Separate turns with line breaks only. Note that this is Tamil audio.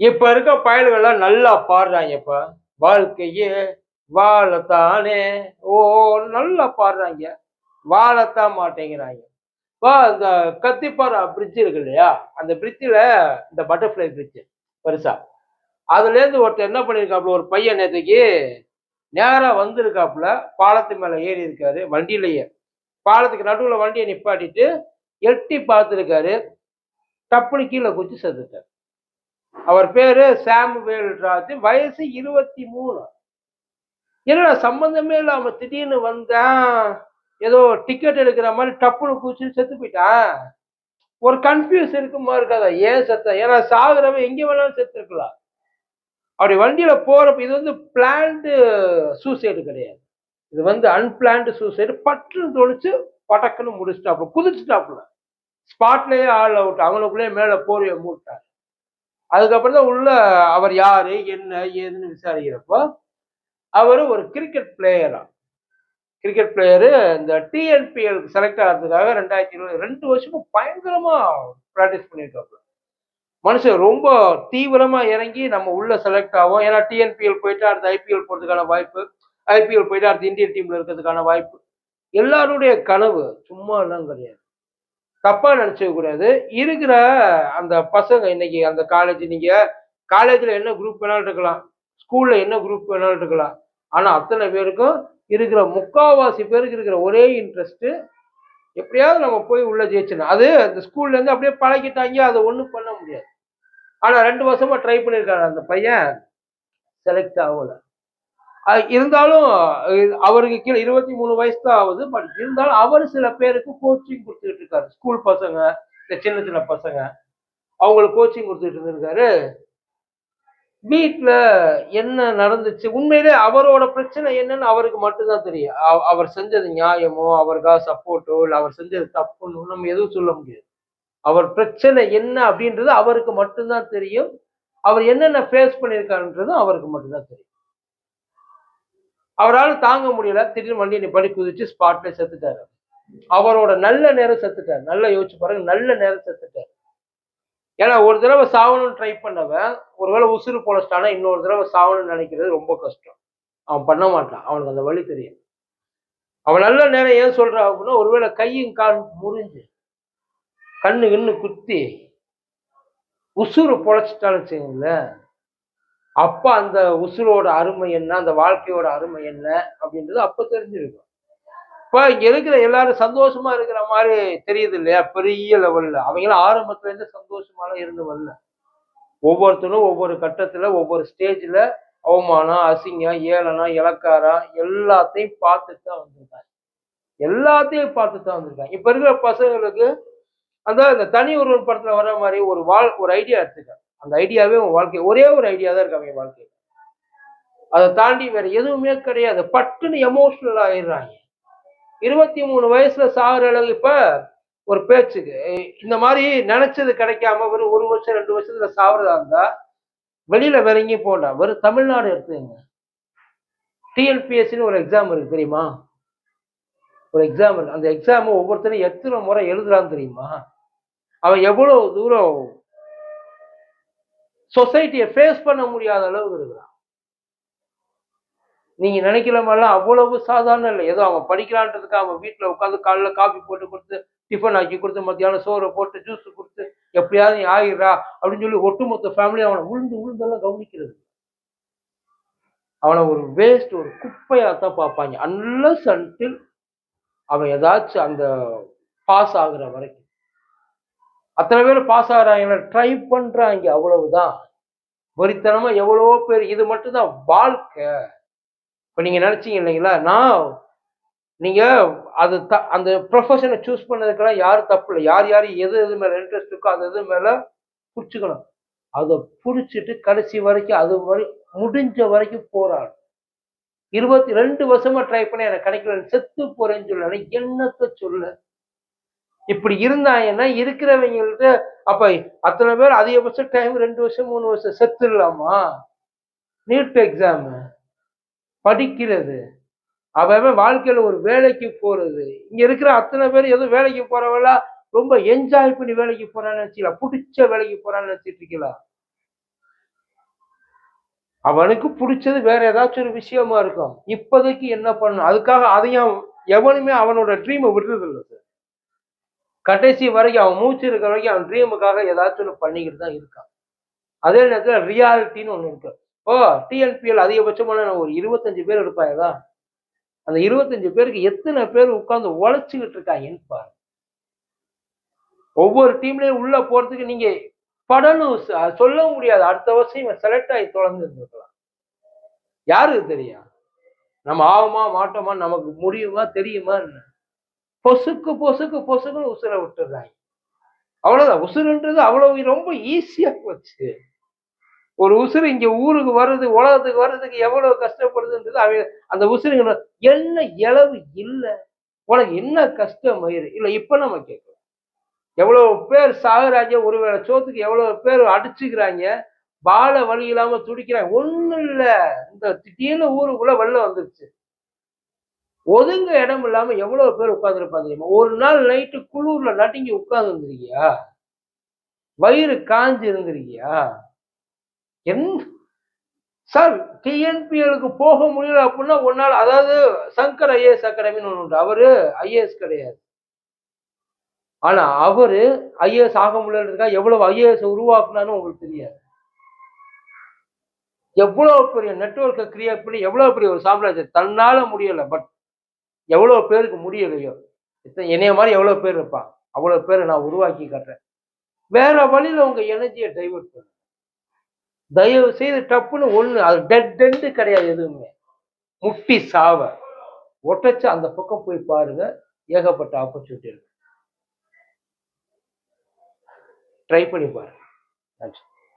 இப்ப இருக்க பயல்கள்லாம் நல்லா பாடுறாங்க இப்ப. வாழ்க்கையே வாழத்தானே. ஓ நல்லா பாடுறாங்க. வாழத்தான் மாட்டேங்கிறாங்க. இப்போ இந்த கத்திப்பாறை பிரிட்ஜ் இருக்கு இல்லையா? அந்த பிரிட்ஜில் இந்த பட்டர்ஃப்ளை பிரிட்ஜ் பெருசா. அதுலேருந்து ஒருத்தர் என்ன பண்ணியிருக்காப்புல ஒரு பையன் நேற்றுக்கு நேராக வந்திருக்காப்புல பாலத்து மேலே ஏறி இருக்காரு வண்டியிலேயே. பாலத்துக்கு நடுவில் வண்டியை நிப்பாட்டிட்டு எட்டி பார்த்துருக்காரு. டப்புனு கீழே குச்சி செத்துட்டார். அவர் பேரு சாமுவேல் ராஜ் வயசு இருபத்தி மூணு. என்னடா சம்பந்தமே இல்லாம திடீர்னு வந்தேன் ஏதோ டிக்கெட் எடுக்கிற மாதிரி டப்புனு குச்சி செத்து போயிட்டான் ஒரு கன்ஃபியூஸ் இருக்குமா இருக்காதா? ஏன் செத்த? ஏன்னா சாகுறவன் எங்க வேணாலும் செத்து இருக்கலாம் அப்படி வண்டியில போறப்ப இது வந்து பிளான்டு சூசைடு கிடையாது. இது வந்து அன்பிளான்டு சூசைடு பட்டுன்னு தொழிச்சு படக்குன்னு முடிச்சிட்டாப்புல குதிச்சுட்டாப்புல. ஸ்பாட்லயே ஆள் அவுட் அவங்களுக்குள்ளேயே மேல போர்வையை மூட்டாரு அதுக்கப்புறம் தான் உள்ள அவர் யாரு என்ன ஏதுன்னு விசாரிக்கிறப்போ அவர் ஒரு கிரிக்கெட் பிளேயரா கிரிக்கெட் பிளேயரு இந்த டிஎன்பிஎல் செலக்ட் ஆகிறதுக்காக ரெண்டாயிரத்தி இருபது ரெண்டு வருஷமும் பயங்கரமா ப்ராக்டிஸ் பண்ணியிருக்காப்புல மனுஷன் ரொம்ப தீவிரமா இறங்கி நம்ம உள்ள செலக்ட் ஆகும் ஏன்னா டிஎன்பிஎல் போயிட்டு அடுத்து ஐபிஎல் போறதுக்கான வாய்ப்பு ஐபிஎல் போயிட்டு அடுத்து இந்தியன் டீம்ல இருக்கிறதுக்கான வாய்ப்பு. எல்லாருடைய கனவு சும்மா எல்லாம் கிடையாது. தப்பா நினைச்சுக்க கூடாது. இருக்கிற அந்த பசங்க இன்னைக்கு அந்த காலேஜ் நீங்க காலேஜ்ல என்ன குரூப் வேணாலும் இருக்கலாம். ஸ்கூல்ல என்ன குரூப் வேணாலும் இருக்கலாம். ஆனா அத்தனை பேருக்கும் இருக்கிற முக்காவாசி பேருக்கு இருக்கிற ஒரே இன்ட்ரெஸ்ட் எப்படியாவது நம்ம போய் உள்ள ஜெயிச்சிடணும். அது அந்த ஸ்கூல்ல இருந்து அப்படியே பழகிட்டாங்க அதை ஒன்றும் பண்ண முடியாது. ஆனா ரெண்டு வருஷமா ட்ரை பண்ணியிருக்காரு அந்த பையன். செலக்ட் ஆகலை. இருந்தாலும் அவருக்கு கீழே இருபத்தி மூணு வயசு தான் ஆகுது பட் இருந்தாலும் அவர் சில பேருக்கு கோச்சிங் கொடுத்துக்கிட்டு இருக்காரு. ஸ்கூல் பசங்க இந்த சின்ன சின்ன பசங்க அவங்களுக்கு கோச்சிங் கொடுத்துட்டு இருந்திருக்காரு. வீட்டில் என்ன நடந்துச்சு? உண்மையிலே அவரோட பிரச்சனை என்னன்னு அவருக்கு மட்டும்தான் தெரியும். அவ- அவர் செஞ்சது நியாயமோ அவருக்காக சப்போர்ட்டோ இல்லை அவர் செஞ்சது தப்புன்னு நம்ம எதுவும் சொல்ல முடியாது. அவர் பிரச்சனை என்ன அப்படின்றது அவருக்கு மட்டும்தான் தெரியும். அவர் என்னென்ன ஃபேஸ் பண்ணியிருக்காருன்றதும் அவருக்கு மட்டும்தான் தெரியும். அவரால் தாங்க முடியல. திடீர்னு வண்டியை நிப்பாட்டி குதிச்சு ஸ்பாட்ல செத்துட்டாரு அவரோட நல்ல நேரம் செத்துட்டார். நல்லா யோசிச்சு பாருங்க நல்ல நேரம் செத்துட்டார். ஏன்னா ஒரு தடவை சாவணும்னு ட்ரை பண்ணவன் ஒருவேளை உசுறு பொழைச்சிட்டானா இன்னொரு தடவை சாவணும்னு நினைக்கிறது ரொம்ப கஷ்டம். அவன் பண்ண மாட்டான். அவனுக்கு அந்த வழி தெரியும் அவன் நல்ல நேரம் ஏன் சொல்றான் அப்படின்னா ஒருவேளை கையும் கால் முறிஞ்சு கண்ணு கண்ணு குத்தி உசுறு பொழைச்சிட்டான்னு வச்சுங்களேன் அப்போ அந்த உசுரோட அருமை என்ன அந்த வாழ்க்கையோட அருமை என்ன அப்படின்றது அப்போ தெரிஞ்சிருக்கும். இப்போ இங்கே இருக்கிற எல்லாரும் சந்தோஷமா இருக்கிற மாதிரி தெரியுது இல்லையா? பெரிய லெவலில் அவங்களாம் ஆரம்பத்துலேருந்து சந்தோஷமாலாம் இருந்து வரல. ஒவ்வொருத்தரும் ஒவ்வொரு கட்டத்தில் ஒவ்வொரு ஸ்டேஜில் அவமானம் அசிங்கம் ஏளனம் இலக்காரம் எல்லாத்தையும் பார்த்துட்டு தான் வந்திருக்காங்க. எல்லாத்தையும் பார்த்து தான் வந்திருக்காங்க. இப்போ இருக்கிற பசங்களுக்கு அந்த இந்த தனி ஒருவன் படத்தில் வர மாதிரி ஒரு வாழ் ஒரு ஐடியா எடுத்துக்க அந்த ஐடியாவே உன் வாழ்க்கை ஒரே ஒரு ஐடியா தான் இருக்கு வாழ்க்கை. அதை தாண்டி வேற எதுவுமே கிடையாது. பட்டுன்னு எமோஷனல் ஆயிடுறாங்க. இருபத்தி மூணு வயசுல சாகுற அளவு இப்ப ஒரு பேச்சுக்கு இந்த மாதிரி நினைச்சது கிடைக்காம வெறும் ஒரு வருஷம் ரெண்டு வருஷத்துல சாகுறதா இருந்தா வெளியில வேற எங்கேயும் போண்டா வெறும் தமிழ்நாடு எடுத்துங்க டிஎன்பிஎஸ்சின்னு ஒரு எக்ஸாம் இருக்கு தெரியுமா? ஒரு எக்ஸாம் இருக்கு. அந்த எக்ஸாம் ஒவ்வொருத்தரும் எத்தனை முறை எழுதுறான்னு தெரியுமா? அவன் எவ்வளவு தூரம் சொசைட்டியை ஃபேஸ் பண்ண முடியாத அளவுக்கு இருக்கிறான். நீங்க நினைக்கிற மாதிரிலாம் அவ்வளவு சாதாரண இல்லை. ஏதோ அவன் படிக்கலான்றதுக்கு அவன் வீட்டில் உட்காந்து காலைல காபி போட்டு கொடுத்து டிஃபன் ஆக்கி கொடுத்து மத்தியானம் சோறை போட்டு ஜூஸ் கொடுத்து எப்படியாவது நீ ஆயிடுறா அப்படின்னு சொல்லி ஒட்டுமொத்த ஃபேமிலி அவனை உழுந்து உழுந்தெல்லாம் கவனிக்கிறது அவனை ஒரு வேஸ்ட் ஒரு குப்பையாக தான் பார்ப்பாங்க. அன்லஸ் அன்டில் அவன் ஏதாச்சும் அந்த பாஸ் ஆகுற வரைக்கும். அத்தனை பேர் பாஸ் ஆகுறாங்க. ட்ரை பண்ணுறாங்க அவ்வளவுதான். வெறித்தனமா எவ்வளவோ பேர். இது மட்டும்தான் வாழ்க்கை. இப்போ நீங்கள் நினச்சிங்க இல்லைங்களா? நான் நீங்கள் அது த அந்த ப்ரொஃபஷனை சூஸ் பண்ணதுக்கெல்லாம் யாரும் தப்பு இல்லை. யார் யார் எது எது மேலே இன்ட்ரெஸ்ட் இருக்கோ அது எது மேலே பிடிச்சிக்கணும். அதை பிடிச்சிட்டு கடைசி வரைக்கும் அது வரை முடிஞ்ச வரைக்கும் போராடும் இருபத்தி ரெண்டு வருஷமா ட்ரை பண்ணி எனக்கு கிடைக்கல செத்து போறேன்னு சொல்லல. என்னத்தை சொல்ல? இப்படி இருந்தாங்கன்னா இருக்கிறவங்கள்ட்ட அப்ப அத்தனை பேர் அதிகபட்ச டைம் ரெண்டு வருஷம் மூணு வருஷம் செத்துடலாமா? நீட் எக்ஸாம் படிக்கிறது. அவன் வாழ்க்கையில ஒரு வேலைக்கு போறது. இங்க இருக்கிற அத்தனை பேர் எதுவும் வேலைக்கு போறவங்களா ரொம்ப என்ஜாய் பண்ணி வேலைக்கு போறான்னு நினைச்சிக்கலாம் பிடிச்ச வேலைக்கு போறான்னு நினைச்சிட்டு இருக்கீங்களா? அவனுக்கு பிடிச்சது வேற ஏதாச்சும் ஒரு விஷயமா இருக்கும். இப்போதைக்கு என்ன பண்ணும் அதுக்காக அதையும் எவனுமே அவனோட ட்ரீமை விடுறது இல்லை சார். கடைசி வரைக்கும் அவன் மூச்சு இருக்கிற வரைக்கும் அவன் ட்ரீமுக்காக ஏதாச்சும் ஒன்று பண்ணிக்கிட்டு தான் இருக்கான். அதே நேரத்தில் ரியாலிட்டின்னு ஒன்று இருக்கு. ஓ டிஎன்பிஎல் அதிகபட்சமான ஒரு இருபத்தஞ்சு பேர் இருப்பாங்களா அந்த இருபத்தஞ்சு பேருக்கு எத்தனை பேர் உட்கார்ந்து உழைச்சிக்கிட்டு இருக்காங்கன்னு பாரு. ஒவ்வொரு டீம்லயும் உள்ள போறதுக்கு நீங்க படணும் சொல்ல முடியாது. அடுத்த வருஷம் இவன் செலக்ட் ஆகி தொடர்ந்து இருந்திருக்கலாம். யாருக்கு தெரியும்? நம்ம ஆகுமா மாட்டோமா நமக்கு முடியுமா தெரியுமா என்ன? பொசுக்கு பொசுக்கு பொசுக்குன்னு உசுரை விட்டுறாங்க. அவ்வளவுதான். உசுருன்றது அவ்வளவு ரொம்ப ஈஸியா போச்சு. ஒரு உசுறு இங்க ஊருக்கு வர்றது உலகத்துக்கு வர்றதுக்கு எவ்வளவு கஷ்டப்படுதுன்றது அவன் அந்த உசுருங்க என்ன இளவு இல்லை. உனக்கு என்ன கஷ்டம் ஆயிரு இல்லை இப்ப நம்ம கேட்கலாம். எவ்வளவு பேர் சாகுறாங்க ஒருவேளை சோத்துக்கு எவ்வளவு பேர் அடிச்சுக்கிறாங்க பால வழி இல்லாம துடிக்கிறாங்க. ஒண்ணும் இல்லை. இந்த திடீர்னு ஊருக்குள்ள வெள்ளம் வந்துருச்சு. ஒதுங்க இடம் இல்லாம எவ்வளவு பேர் உட்கார்ந்துருப்பாங்க தெரியுமா? ஒரு நாள் நைட்டு குளூர்ல நடுங்கி உட்கார்ந்துருந்துருக்கியா? வயிறு காஞ்சு இருந்திருக்கியா என் சார் டிஎன்பிஎலுக்கு போக முடியல அப்படின்னா ஒரு நாள் அதாவது சங்கர் ஐஏஎஸ் அகாடமின்னு ஒன்று உண்டு. அவரு ஐஏஎஸ் கிடையாது. ஆனா அவரு ஐஏஎஸ் ஆக முடியலன்றதுக்காக எவ்வளவு ஐஏஎஸ் உருவாக்குனான்னு உங்களுக்கு தெரியாது. எவ்வளவு பெரிய நெட்வொர்க்கை கிரியேட் பண்ணி எவ்வளவு பெரிய ஒரு சாம்ராஜ்யம் தன்னால முடியல. பட் எவ்வளோ பேருக்கு முடியலையோ? இத்தனை என்னைய மாதிரி எவ்வளோ பேர் இருப்பான் அவ்வளோ பேரை நான் உருவாக்கி காட்டுறேன். வேற வழியில் உங்க எனர்ஜியை டைவெர்ட் பண்ணு. தயவு செய்து டப்புன்னு ஒன்று அது டெட் டெண்டு கிடையாது எதுவுமே. முட்டி சாவ. ஒட்டச்சு அந்த பக்கம் போய் பாருங்க. ஏகப்பட்ட ஆப்பர்ச்சுனிட்டி இருக்கு. ட்ரை பண்ணி பாருங்க. நன்றி.